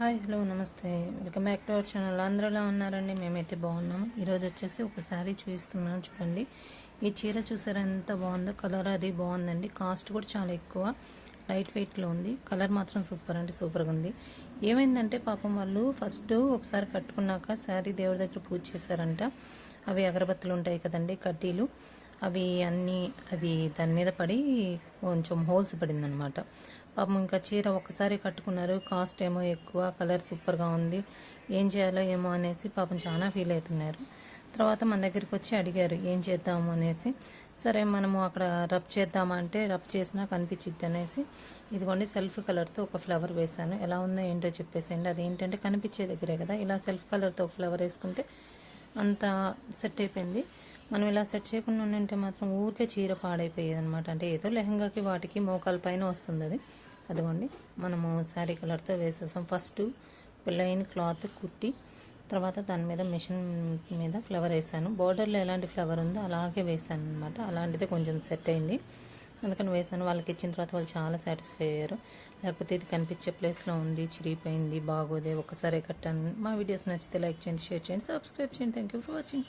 Hi hello నమస్తే. Welcome back to our channel. అందరూ ఎలా ఉన్నారండి మేమైతే బాగున్నాము. ఈరోజు వచ్చేసి ఒక శారీ చూపిస్తున్నాను చూడండి. ఈ చీర చూసారా ఎంత బాగుందో? కలర్ అది బాగుందండి. కాస్ట్ కూడా చాలా ఎక్కువ. లైట్ వెయిట్లో ఉంది. కలర్ మాత్రం సూపర్ అంటే సూపర్గా ఉంది. ఏమైందంటే పాపం వాళ్ళు ఫస్ట్ ఒకసారి కట్టుకున్నాక శారీ దేవుడి దగ్గర పూజ చేశారంట. అవి అగరబత్తులు ఉంటాయి కదండి కడ్డీలు. అవి అన్నీ అది దాని మీద పడి కొంచెం హోల్స్ పడిందనమాట పాపం ఇంకా చీర ఒక్కసారి కట్టుకున్నారు. కాస్ట్ ఏమో ఎక్కువ కలర్ సూపర్గా ఉంది. ఏం చేయాలో ఏమో అనేసి పాపం చాలా ఫీల్ అవుతున్నారు. తర్వాత మన దగ్గరికి వచ్చి అడిగారు ఏం చేద్దాము అనేసి. సరే మనము అక్కడ రబ్ చేద్దామా అంటే రబ్ చేసినా కనిపించిద్ది అనేసి. ఇదిగోండి సెల్ఫ్ కలర్తో ఒక ఫ్లవర్ వేసాను ఎలా ఉందో ఏంటో చెప్పేసేయండి. అది ఏంటంటే కనిపించే దగ్గరే కదా. ఇలా సెల్ఫ్ కలర్తో ఒక ఫ్లవర్ వేసుకుంటే అంత సెట్ అయిపోయింది. మనం ఇలా సెట్ చేయకుండా ఉంటే మాత్రం ఊరికే చీర పాడైపోయేది అనమాట అంటే ఏదో లెహంగాకి వాటికి మోకాల పైన వస్తుంది అది. అదిగోండి మనము శారీ కలర్తో వేసేసాం. ఫస్ట్ ప్లెయిన్ క్లాత్ కుట్టి తర్వాత దాని మీద మిషన్ మీద ఫ్లవర్ వేసాను. బార్డర్లో ఎలాంటి ఫ్లవర్ ఉందో అలాగే వేసాను అనమాట అలాంటిది కొంచెం సెట్ అయింది. అందుకని వేసాను. వాళ్ళకి ఇచ్చిన తర్వాత వాళ్ళు చాలా సాటిస్ఫై అయ్యారు. లేకపోతే ఇది కనిపించే ప్లేస్లో ఉంది చిరిగిపోయింది బాగోదే ఒకసారి కట్టాను. మా వీడియోస్ నచ్చితే లైక్ చేయండి షేర్ చేయండి సబ్స్క్రైబ్ చేయండి. Thank you for watching